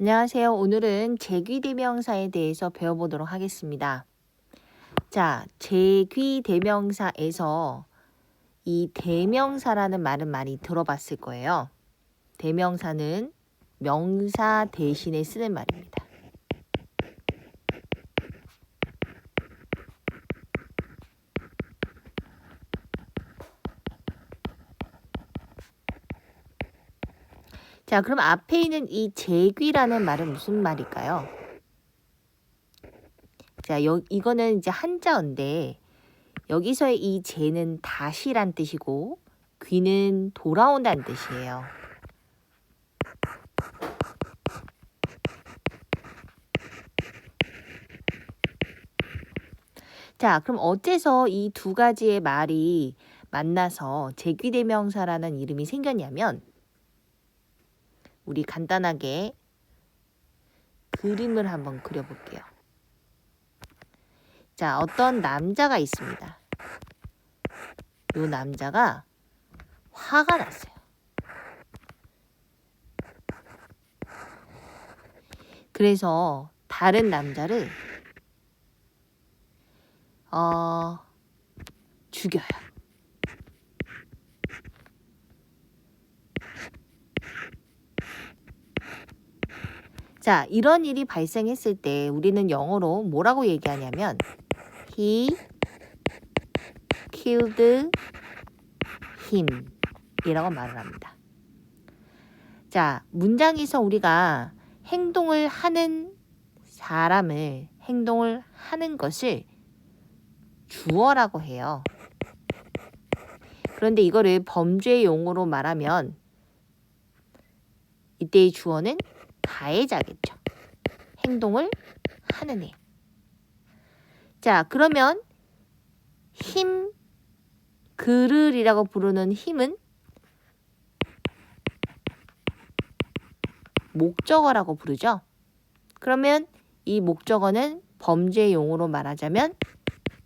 안녕하세요. 오늘은 제귀대명사에 대해서 배워보도록 하겠습니다. 자, 제귀대명사에서 이 대명사라는 말은 많이 들어봤을 거예요. 대명사는 명사 대신에 쓰는 말입니다. 자, 그럼 앞에 있는 이 제귀라는 말은 무슨 말일까요? 자, 여, 이거는 이제 한자어인데 여기서의 이 제는 다시란 뜻이고 귀는 돌아온다는 뜻이에요. 자, 그럼 어째서 이 두 가지의 말이 만나서 제귀대명사라는 이름이 생겼냐면 우리 간단하게 그림을 한번 그려볼게요. 자, 어떤 남자가 있습니다. 이 남자가 화가 났어요. 그래서 다른 남자를 어, 죽여요. 자, 이런 일이 발생했을 때 우리는 영어로 뭐라고 얘기하냐면 he killed him 이라고 말을 합니다. 자, 문장에서 우리가 행동을 하는 사람을 행동을 하는 것을 주어라고 해요. 그런데 이거를 범죄 용어로 말하면 이때의 주어는 가해자겠죠. 행동을 하는 애. 자, 그러면 힘, 그를이라고 부르는 힘은 목적어라고 부르죠. 그러면 이 목적어는 범죄 용어로 말하자면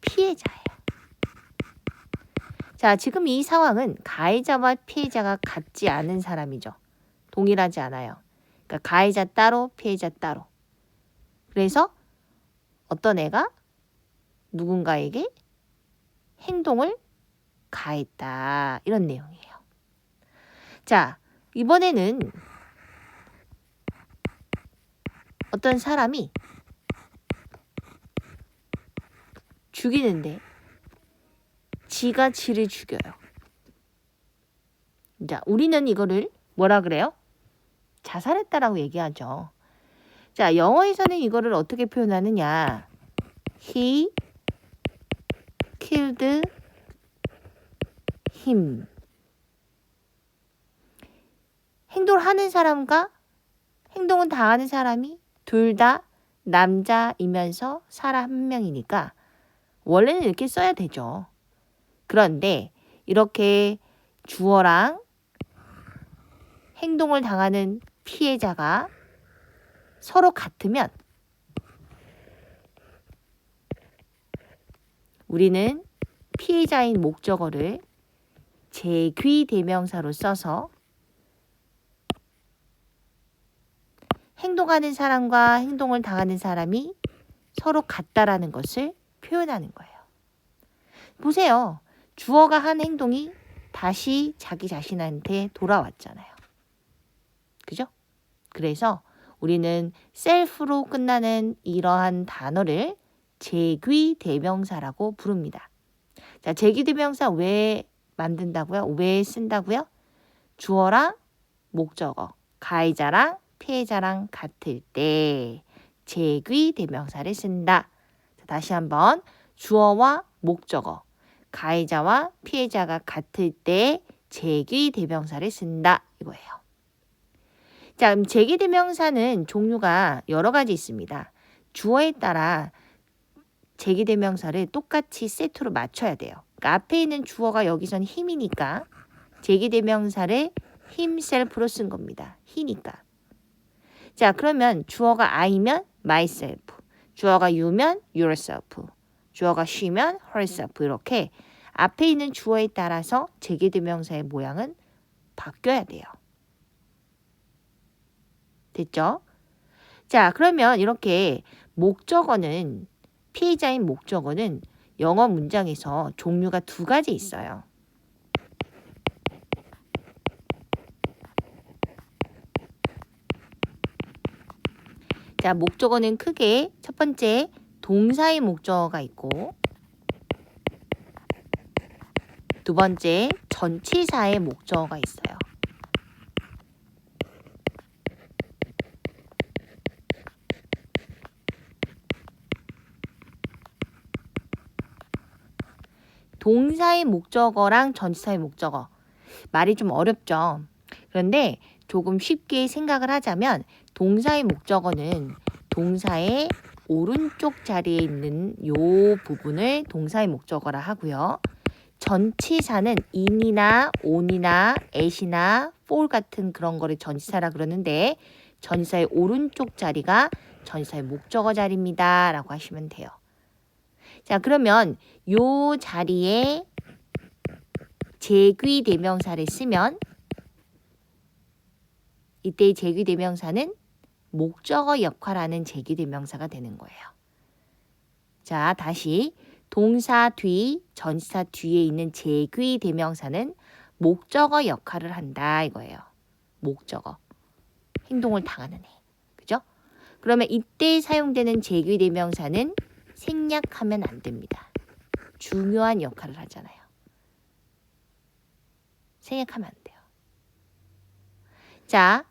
피해자예요. 자, 지금 이 상황은 가해자와 피해자가 같지 않은 사람이죠. 동일하지 않아요. 그러니까 가해자 따로, 피해자 따로. 그래서 어떤 애가 누군가에게 행동을 가했다. 이런 내용이에요. 자, 이번에는 어떤 사람이 죽이는데 지가 지를 죽여요. 자, 우리는 이거를 뭐라 그래요? 자살했다라고 얘기하죠. 자, 영어에서는 이거를 어떻게 표현하느냐? He killed him. 행동을 하는 사람과 행동은 당하는 사람이 둘 다 남자이면서 사람 한 명이니까 원래는 이렇게 써야 되죠. 그런데 이렇게 주어랑 행동을 당하는 피해자가 서로 같으면 우리는 피해자인 목적어를 제귀 대명사로 써서 행동하는 사람과 행동을 당하는 사람이 서로 같다라는 것을 표현하는 거예요. 보세요. 주어가 한 행동이 다시 자기 자신한테 돌아왔잖아요. 그죠? 그래서 우리는 셀프로 끝나는 이러한 단어를 제귀 대명사라고 부릅니다. 자, 제귀 대명사 왜 만든다고요? 왜 쓴다고요? 주어랑 목적어, 가해자랑 피해자랑 같을 때 제귀 대명사를 쓴다. 자, 다시 한번 주어와 목적어, 가해자와 피해자가 같을 때 제귀 대명사를 쓴다 이거예요. 자, 그럼 제기대명사는 종류가 여러 가지 있습니다. 주어에 따라 제기대명사를 똑같이 세트로 맞춰야 돼요. 그러니까 앞에 있는 주어가 여기선 힘이니까 제기대명사를 himself로 쓴 겁니다. 히니까. 자, 그러면 주어가 I면 myself, 주어가 you면 yourself, 주어가 she면 herself 이렇게 앞에 있는 주어에 따라서 제기대명사의 모양은 바뀌어야 돼요. 됐죠? 자, 그러면 이렇게 목적어는 피해자인 목적어는 영어 문장에서 종류가 두 가지 있어요. 자, 목적어는 크게 첫 번째 동사의 목적어가 있고 두 번째 전치사의 목적어가 있어요. 동사의 목적어랑 전치사의 목적어. 말이 좀 어렵죠. 그런데 조금 쉽게 생각을 하자면 동사의 목적어는 동사의 오른쪽 자리에 있는 요 부분을 동사의 목적어라 하고요. 전치사는 in이나 on이나 at이나 for 같은 그런 거를 전치사라 그러는데 전치사의 오른쪽 자리가 전치사의 목적어 자리입니다. 라고 하시면 돼요. 자, 그러면 요 자리에 제귀 대명사를 쓰면 이때의 제귀 대명사는 목적어 역할하는 제귀 대명사가 되는 거예요. 자, 다시 동사 뒤, 전치사 뒤에 있는 제귀 대명사는 목적어 역할을 한다 이거예요. 목적어. 행동을 당하는 애. 그죠? 그러면 이때 사용되는 제귀 대명사는 생략하면 안 됩니다. 중요한 역할을 하잖아요. 생략하면 안 돼요. 자,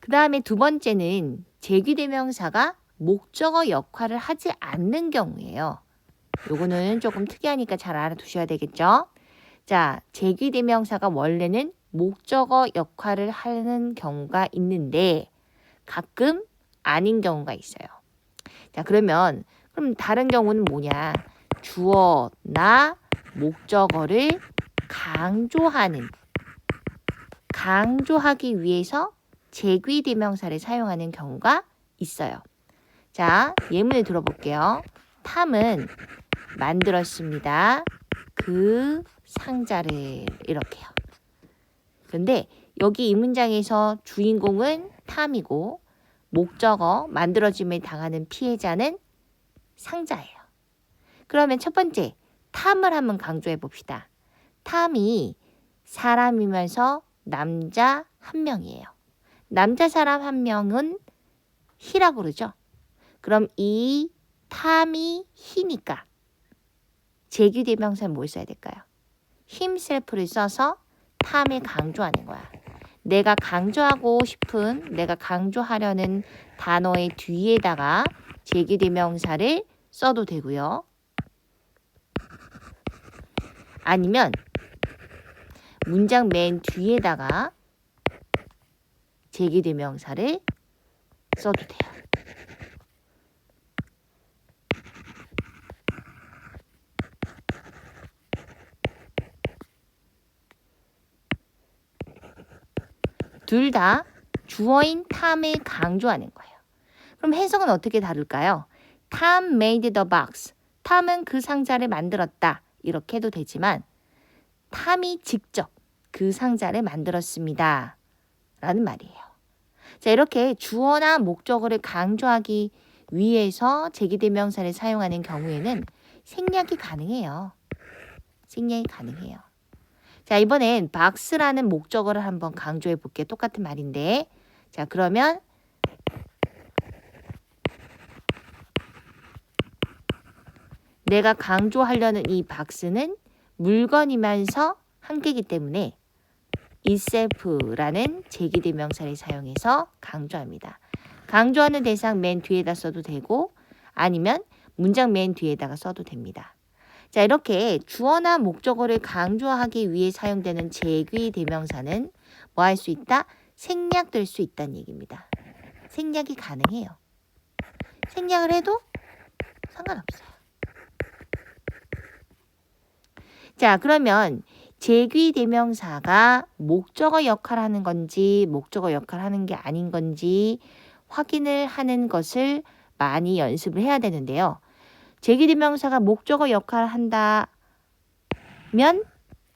그 다음에 두 번째는 제귀대명사가 목적어 역할을 하지 않는 경우예요. 요거는 조금 특이하니까 잘 알아두셔야 되겠죠? 자, 제귀대명사가 원래는 목적어 역할을 하는 경우가 있는데 가끔 아닌 경우가 있어요. 자, 그러면 그럼 다른 경우는 뭐냐? 주어나 목적어를 강조하는 강조하기 위해서 제귀 대명사를 사용하는 경우가 있어요. 자, 예문을 들어볼게요. 탐은 만들었습니다. 그 상자를 이렇게요. 그런데 여기 이 문장에서 주인공은 탐이고 목적어 만들어짐을 당하는 피해자는 상자예요. 그러면 첫 번째 탐을 한번 강조해 봅시다. 탐이 사람이면서 남자 한 명이에요. 남자 사람 한 명은 히라고 그러죠. 그럼 이 탐이 히니까 제규대명사는 뭘 써야 될까요? himself를 써서 탐을 강조하는 거야. 내가 강조하고 싶은, 내가 강조하려는 단어의 뒤에다가 제규대명사를 써도 되고요. 아니면 문장 맨 뒤에다가 제기대명사를 써도 돼요. 둘 다 주어인 탐을 강조하는 거예요. 그럼 해석은 어떻게 다를까요? Tom made the box. 탐은 그 상자를 만들었다. 이렇게 해도 되지만 탐이 직접 그 상자를 만들었습니다. 라는 말이에요. 자, 이렇게 주어나 목적어를 강조하기 위해서 제기대명사를 사용하는 경우에는 생략이 가능해요. 생략이 가능해요. 자, 이번엔 박스라는 목적어를 한번 강조해 볼게요. 똑같은 말인데. 자, 그러면 내가 강조하려는 이 박스는 물건이면서 한 개이기 때문에 itself라는 제기대명사를 사용해서 강조합니다. 강조하는 대상 맨 뒤에다 써도 되고 아니면 문장 맨 뒤에다가 써도 됩니다. 자, 이렇게 주어나 목적어를 강조하기 위해 사용되는 제귀 대명사는 뭐 할 수 있다? 생략될 수 있다는 얘기입니다. 생략이 가능해요. 생략을 해도 상관없어요. 자, 그러면 제귀 대명사가 목적어 역할을 하는 건지 목적어 역할을 하는 게 아닌 건지 확인을 하는 것을 많이 연습을 해야 되는데요. 제귀 대명사가 목적어 역할을 한다면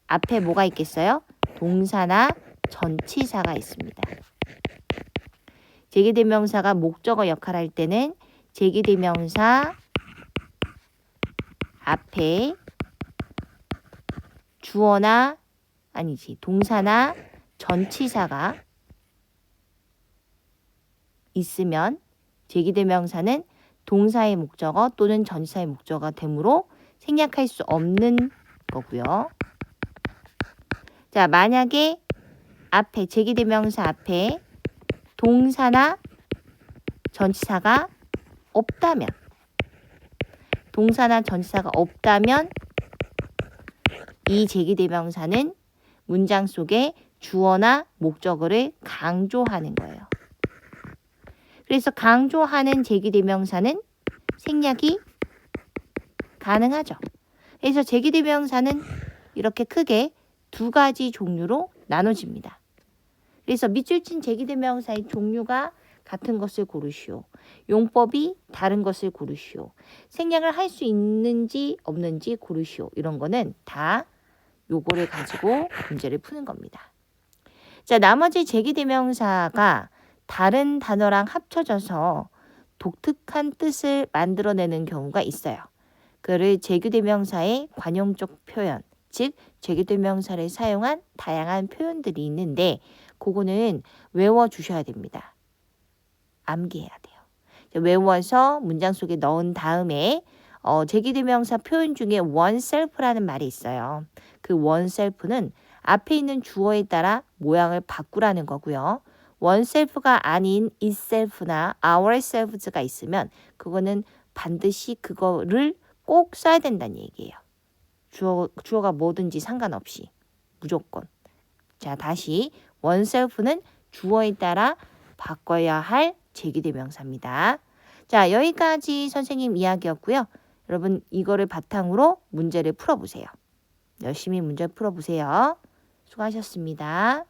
앞에 뭐가 있겠어요? 동사나 전치사가 있습니다. 제기 대명사가 목적어 역할을 할 때는 제기 대명사 앞에 주어나 아니지 동사나 전치사가 있으면 제기대명사는 동사의 목적어 또는 전치사의 목적어가 되므로 생략할 수 없는 거고요. 자, 만약에 앞에 제기대명사 앞에 동사나 전치사가 없다면 동사나 전치사가 없다면 이 제기대명사는 문장 속에 주어나 목적어를 강조하는 거예요. 그래서 강조하는 제기대명사는 생략이 가능하죠. 그래서 제기대명사는 이렇게 크게 두 가지 종류로 나눠집니다. 그래서 밑줄 친 제기대명사의 종류가 같은 것을 고르시오. 용법이 다른 것을 고르시오. 생략을 할 수 있는지 없는지 고르시오. 이런 거는 다 요거를 가지고 문제를 푸는 겁니다. 자, 나머지 제기대명사가 다른 단어랑 합쳐져서 독특한 뜻을 만들어내는 경우가 있어요. 그를 제규대명사의 관용적 표현, 즉 제규대명사를 사용한 다양한 표현들이 있는데 그거는 외워 주셔야 됩니다. 암기해야 돼요. 외워서 문장 속에 넣은 다음에 어, 제기대명사 표현 중에 oneself라는 말이 있어요. 그 oneself는 앞에 있는 주어에 따라 모양을 바꾸라는 거고요. oneself가 아닌 itself나 ourselves가 있으면 그거는 반드시 그거를 꼭 써야 된다는 얘기예요. 주어, 주어가 뭐든지 상관없이 무조건. 자, 다시 oneself는 주어에 따라 바꿔야 할 제기대명사입니다. 자, 여기까지 선생님 이야기였고요. 여러분 이거를 바탕으로 문제를 풀어보세요. 열심히 문제 풀어보세요. 수고하셨습니다.